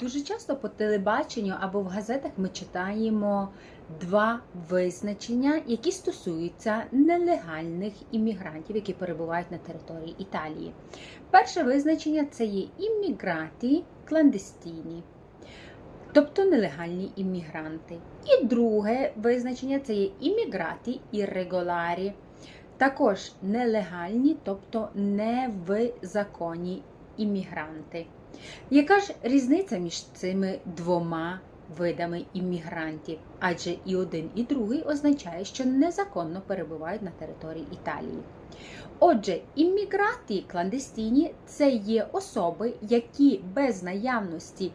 Дуже часто по телебаченню або в газетах ми читаємо два визначення, які стосуються нелегальних іммігрантів, які перебувають на території Італії. Перше визначення це є іммігранти кландестіні, тобто нелегальні іммігранти. І друге визначення це є іммігранти іррегуларі, також нелегальні, тобто не в законі іммігранти. Яка ж різниця між цими двома видами іммігрантів? Адже і один, і другий означає, що незаконно перебувають на території Італії. Отже, іммігранти кландестині це є особи, які без наявності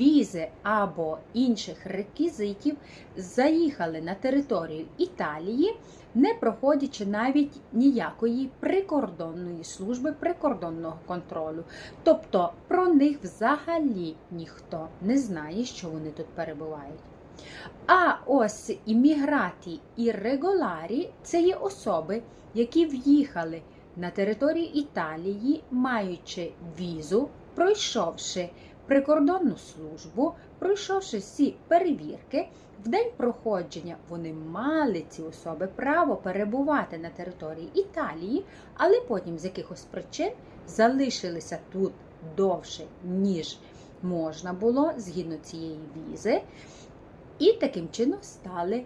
візи або інших реквізитів заїхали на територію Італії, не проходячи навіть ніякої прикордонної служби прикордонного контролю. Тобто про них взагалі ніхто не знає, що вони тут перебувають. А ось іммігранти іррегуларі це є особи, які в'їхали на територію Італії, маючи візу, пройшовши прикордонну службу, пройшовши всі перевірки. В день проходження вони мали ці особи право перебувати на території Італії, але потім з якихось причин залишилися тут довше, ніж можна було згідно цієї візи, і таким чином стали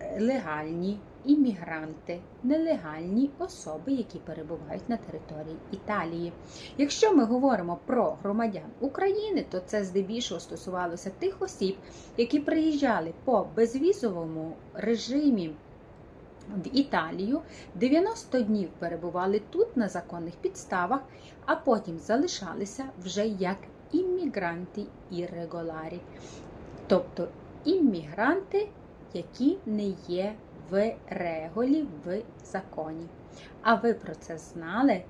нелегальні іммігранти, нелегальні особи, які перебувають на території Італії. Якщо ми говоримо про громадян України, то це здебільшого стосувалося тих осіб, які приїжджали по безвізовому режимі. В Італію 90 днів перебували тут на законних підставах, а потім залишалися вже як іммігранти іррегуларі, тобто іммігранти, які не є в реголі в законі. А ви про це знали?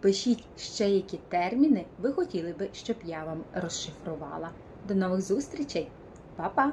Пишіть ще які терміни ви хотіли би, щоб я вам розшифрувала. До нових зустрічей! Па-па!